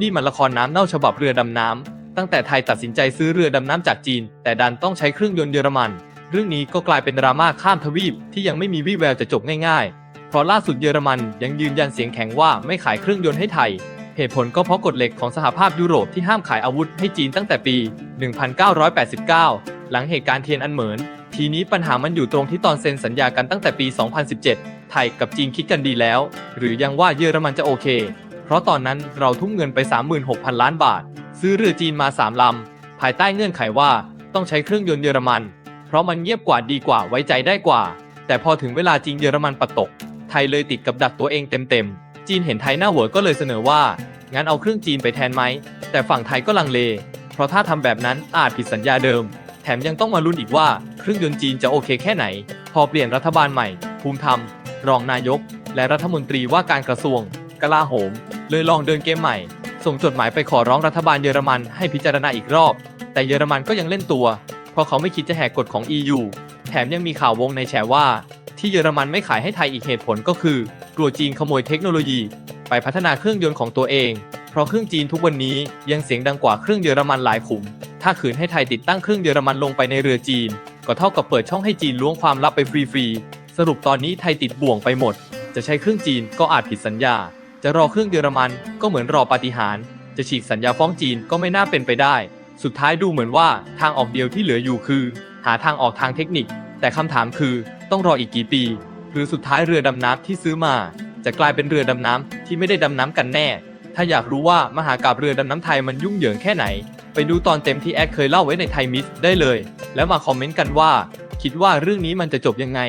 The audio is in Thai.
นี่มันละครน้ำเน่าฉบับเรือดำน้ำ ตั้งแต่ไทยตัดสินใจซื้อเรือดำน้ำจากจีน แต่ดันต้องใช้เครื่องยนต์เยอรมัน เรื่องนี้ก็กลายเป็นดราม่าข้ามทวีปที่ยังไม่มีวี่แววจะจบง่ายๆ เพราะล่าสุดเยอรมันยังยืนยันเสียงแข็งว่าไม่ขายเครื่องยนต์ให้ไทย เหตุผลก็เพราะกฎเหล็กของสหภาพยุโรปที่ห้ามขายอาวุธให้จีนตั้งแต่ปี 1989 หลังเหตุการณ์เทียนอันเหมิน ทีนี้ปัญหามันอยู่ตรงที่ตอนเซ็นสัญญากันตั้งแต่ปี 2017 ไทยกับจีนคิดกันดีแล้ว หรือยังว่าเยอรมันจะโอเค เพราะตอนนั้นเราทุ่มเงินไป 36,000 ล้านบาท ซื้อเรือจีนมา 3 ลำ ภายใต้เงื่อนไขว่าต้องใช้เครื่องยนต์เยอรมัน เพราะมันเงียบกว่าดีกว่าไว้ใจได้กว่า แต่พอถึงเวลาจริงเยอรมันปัดตก ไทยเลยติดกับดักตัวเองเต็มๆ จีนเห็นไทยหน้าเหวก็เลยเสนอว่างั้นเอาเครื่องจีนไปแทนไหม แต่ฝั่งไทยก็ลังเล เพราะถ้าทำแบบนั้นอาจผิดสัญญาเดิม แถมยังต้องมาลุ้นอีกว่าเครื่องยนต์จีนจะโอเคแค่ไหน พอเปลี่ยนรัฐบาลใหม่ ภูมิธรรม รองนายก และรัฐมนตรีว่าการกระทรวง กลาโหม เลยลองเดินเกมใหม่ ส่งจดหมายไปขอร้องรัฐบาลเยอรมันให้พิจารณาอีกรอบ แต่เยอรมันก็ยังเล่นตัว เพราะเขาไม่คิดจะแหกกฎของ EU แถมยังมีข่าววงในแฉว่า ที่เยอรมันไม่ขายให้ไทยอีกเหตุผลก็คือกลัวจีนขโมยเทคโนโลยี ไปพัฒนาเครื่องยนต์ของตัวเอง เพราะเครื่องจีนทุกวันนี้ยังเสียงดังกว่าเครื่องเยอรมันหลายขุม ถ้าขืนให้ไทยติดตั้งเครื่องเยอรมันลงไปในเรือจีน ก็เท่ากับเปิดช่องให้จีนล้วงความลับไปฟรีๆสรุปตอนนี้ไทยติดบ่วงไปหมด จะใช้เครื่องจีนก็อาจผิดสัญญา จะรอเครื่องเยอรมันก็เหมือนรอปาฏิหาริย์จะฉีกสัญญาฟ้องจีนก็ไม่น่าเป็นไปได้ สุดท้ายดูเหมือนว่าทางออกเดียวที่เหลืออยู่คือ หาทางออกทางเทคนิค แต่คำถามคือต้องรออีกกี่ปี หรือสุดท้ายเรือดำน้ำที่ซื้อมา จะกลายเป็นเรือดำน้ำที่ไม่ได้ดำน้ำกันแน่ ถ้าอยากรู้ว่ามหากาบเรือดำน้ำไทยมันยุ่งเหยิงแค่ไหน ไปดูตอนเต็มที่แอดเคยเล่าไว้ในไทยมิสได้เลย แล้วมาคอมเมนต์กันว่า คิดว่าเรื่องนี้มันจะจบยังไง